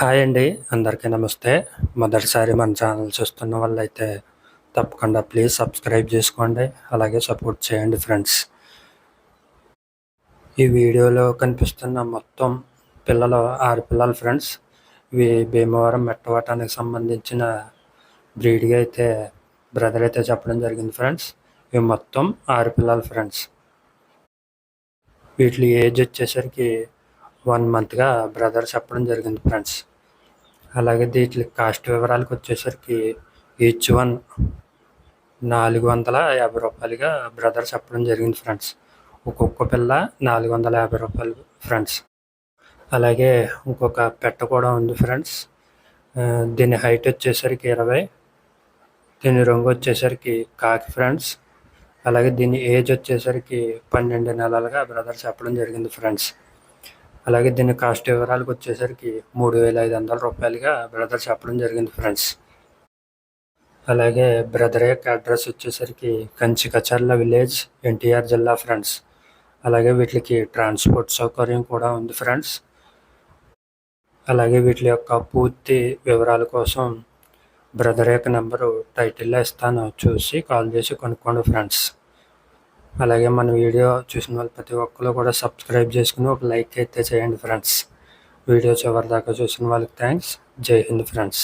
Hi అండి. అందరికీ నమస్తే. మొదటిసారి మన ఛానల్ చూస్తున్న వాళ్ళైతే తప్పకుండా ప్లీజ్ సబ్స్క్రైబ్ చేసుకోండి. అలాగే సపోర్ట్ చేయండి ఫ్రెండ్స్. ఈ వీడియోలో కనిపిస్తున్న మొత్తం పిల్లలు ఆరు పిల్లలు ఫ్రెండ్స్. ఇవి భీమవరం మెట్టవటానికి సంబంధించిన బ్రీడ్గా అయితే బ్రదర్ అయితే చెప్పడం జరిగింది ఫ్రెండ్స్. ఇవి మొత్తం ఆరు పిల్లలు ఫ్రెండ్స్. వీటి ఏజ్ వచ్చేసరికి వన్ మంత్గా బ్రదర్ చెప్పడం జరిగింది ఫ్రెండ్స్. అలాగే దీంట్లో కాస్ట్ వివరాలకు వచ్చేసరికి ఈచ్ వన్ నాలుగు వందల యాభై రూపాయలుగా బ్రదర్ చెప్పడం జరిగింది ఫ్రెండ్స్. ఒక్కొక్క పిల్ల నాలుగు వందల యాభై రూపాయలు ఫ్రెండ్స్. అలాగే ఇంకొక పెట్ట కూడా ఉంది ఫ్రెండ్స్. దీని హైట్ వచ్చేసరికి ఇరవై దీని రంగు వచ్చేసరికి కాకి ఫ్రెండ్స్. అలాగే దీని ఏజ్ వచ్చేసరికి పన్నెండు నెలలుగా బ్రదర్ చెప్పడం జరిగింది ఫ్రెండ్స్. అలాగే దీని కాస్ట్ వివరాలకు వచ్చేసరికి మూడు వేల ఐదు వందల రూపాయలుగా బ్రదర్ చెప్పడం జరిగింది ఫ్రెండ్స్ అలాగే బ్రదర్ యొక్క అడ్రస్ వచ్చేసరికి కంచి కచర్ల విలేజ్ ఎన్టీఆర్ జిల్లా ఫ్రెండ్స్ అలాగే వీటికి ట్రాన్స్పోర్ట్ సౌకర్యం కూడా ఉంది ఫ్రెండ్స్ అలాగే వీటి యొక్క పూర్తి వివరాల కోసం బ్రదర్ యొక్క నెంబరు టైటిల్లో ఇస్తాను. చూసి కాల్ చేసి కొనుక్కోండి ఫ్రెండ్స్ అలాగే మన వీడియో చూసిన వాళ్ళు ప్రతి ఒక్కరు కూడా సబ్స్క్రైబ్ చేసుకుని ఒక లైక్ అయితే చేయండి ఫ్రెండ్స్. వీడియో చివరి దాకా చూసిన వాళ్ళకి థ్యాంక్స్. జై హింద్ ఫ్రెండ్స్.